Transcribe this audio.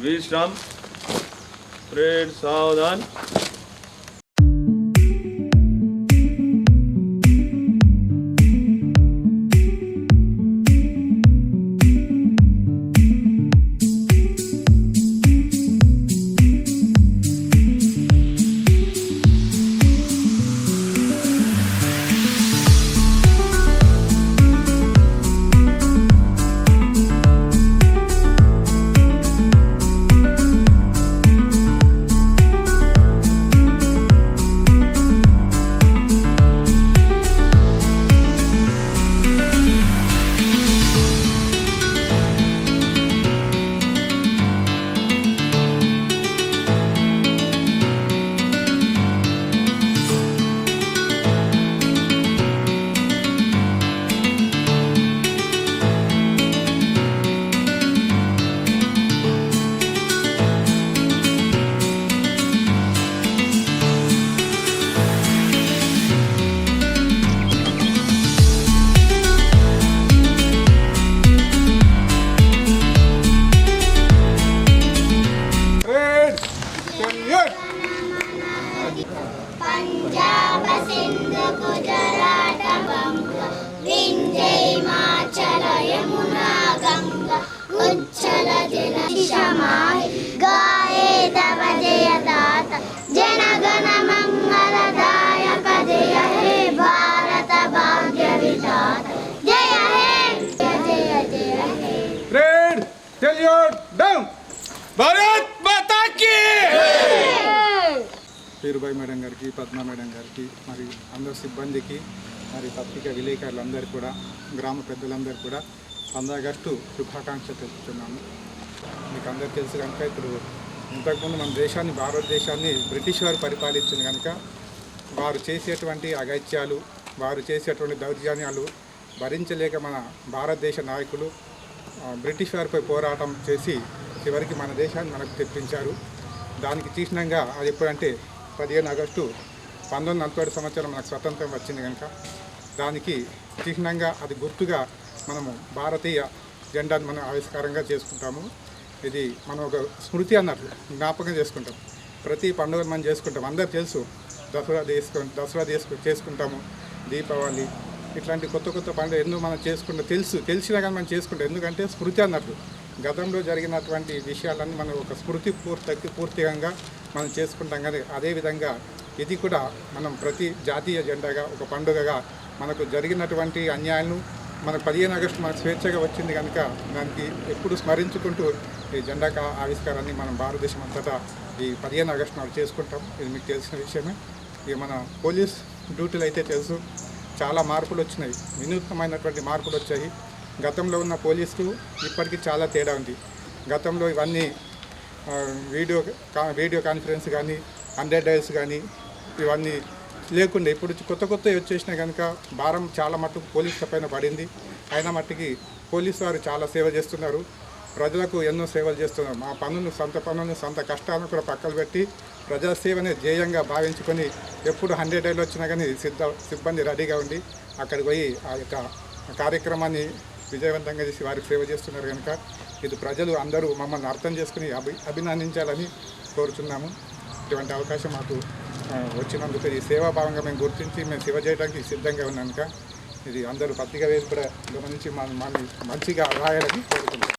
विश्राम प्रेड सावधान। Tell your down! Bharat! Peerubai madam గారికి పద్మ మేడం గారికి మరి అందరు సిబ్బందికి మరి పత్రిక విలేకరులందరికీ కూడా గ్రామ పెద్దలందరూ కూడా అందగట్టు ఆగస్టు శుభాకాంక్షలు తెలుపుతున్నాము. మీకు అందరు తెలుసు కనుక ఇప్పుడు ఇంతకుముందు మన దేశాన్ని భారతదేశాన్ని బ్రిటిష్ వారు పరిపాలించింది కనుక వారు చేసేటువంటి అగత్యాలు వారు చేసేటువంటి దౌర్జన్యాలు భరించలేక మన భారతదేశ నాయకులు బ్రిటిష్ వారిపై పోరాటం చేసి చివరికి మన దేశాన్ని మనకు తెప్పించారు. దానికి చిహ్నంగా అది ఎప్పుడంటే పదిహేను ఆగస్టు పంతొమ్మిది నలభై సంవత్సరం మనకు స్వతంత్రం వచ్చింది కనుక దానికి చిహ్నంగా అది గుర్తుగా మనము భారతీయ జెండాను మనం ఆవిష్కారంగా చేసుకుంటాము. ఇది మనం ఒక స్మృతి అన్నట్లు జ్ఞాపకం చేసుకుంటాం. ప్రతి పండుగను మనం చేసుకుంటాం. అందరు తెలుసు దసరా చేసుకు దసరా చేసుకు చేసుకుంటాము దీపావళి ఇట్లాంటి కొత్త కొత్త పండుగ ఎన్నో మనం చేసుకుంటాం. తెలుసు తెలిసినా కానీ మనం చేసుకుంటాం. ఎందుకంటే స్మృతి అన్నట్లు గతంలో జరిగినటువంటి విషయాలన్నీ మనం ఒక స్మృతి పూర్తి పూర్తిగా మనం చేసుకుంటాం. కానీ అదేవిధంగా ఇది కూడా మనం ప్రతి జాతీయ జెండాగా ఒక పండుగగా మనకు జరిగినటువంటి అన్యాయాలను మనకు పదిహేను ఆగస్టు మనకు స్వేచ్ఛగా వచ్చింది కనుక దానికి ఎప్పుడు స్మరించుకుంటూ ఈ జెండా ఆవిష్కారాన్ని మనం భారతదేశం అంతటా ఈ పదిహేను ఆగస్టు నాడు చేసుకుంటాం. ఇది మీకు తెలిసిన విషయమే. ఇక మన పోలీస్ డ్యూటీలు అయితే తెలుసు. చాలా మార్పులు వచ్చినాయి. వినూత్నమైనటువంటి మార్పులు వచ్చాయి. గతంలో ఉన్న పోలీసుకు ఇప్పటికీ చాలా తేడా ఉంది. గతంలో ఇవన్నీ వీడియో కా- వీడియో కాన్ఫరెన్స్ కానీ హండ్రెడ్ డైల్స్ కానీ ఇవన్నీ లేకుండా. ఇప్పుడు కొత్త కొత్త వచ్చేసినా కనుక భారం చాలా మట్టుకు పోలీసుల పైన పడింది. అయిన మట్టుకి పోలీసు వారు చాలా సేవ చేస్తున్నారు. ప్రజలకు ఎన్నో సేవలు చేస్తున్నారు. మా పనులు సొంత పనులను సొంత కష్టాలను కూడా పక్కలు పెట్టి ప్రజాసేవనే ధ్యేయంగా భావించుకొని ఎప్పుడు హండ్రెడ్ డైలు వచ్చినా కానీ సిద్ధ సిబ్బంది రెడీగా ఉండి అక్కడికి పోయి ఆ యొక్క కార్యక్రమాన్ని విజయవంతంగా చేసి వారికి సేవ చేస్తున్నారు కనుక ఇది ప్రజలు అందరూ మమ్మల్ని అర్థం చేసుకుని అభి అభినందించాలని కోరుచున్నాము. ఇటువంటి అవకాశం మాకు వచ్చినందుకు ఈ సేవాభావంగా మేము గుర్తించి మేము సేవ చేయడానికి సిద్ధంగా ఉన్నాక ఇది అందరూ పత్రిక వేసి కూడా గమనించి మన మన మంచిగా రాయాలని కోరుతున్నాం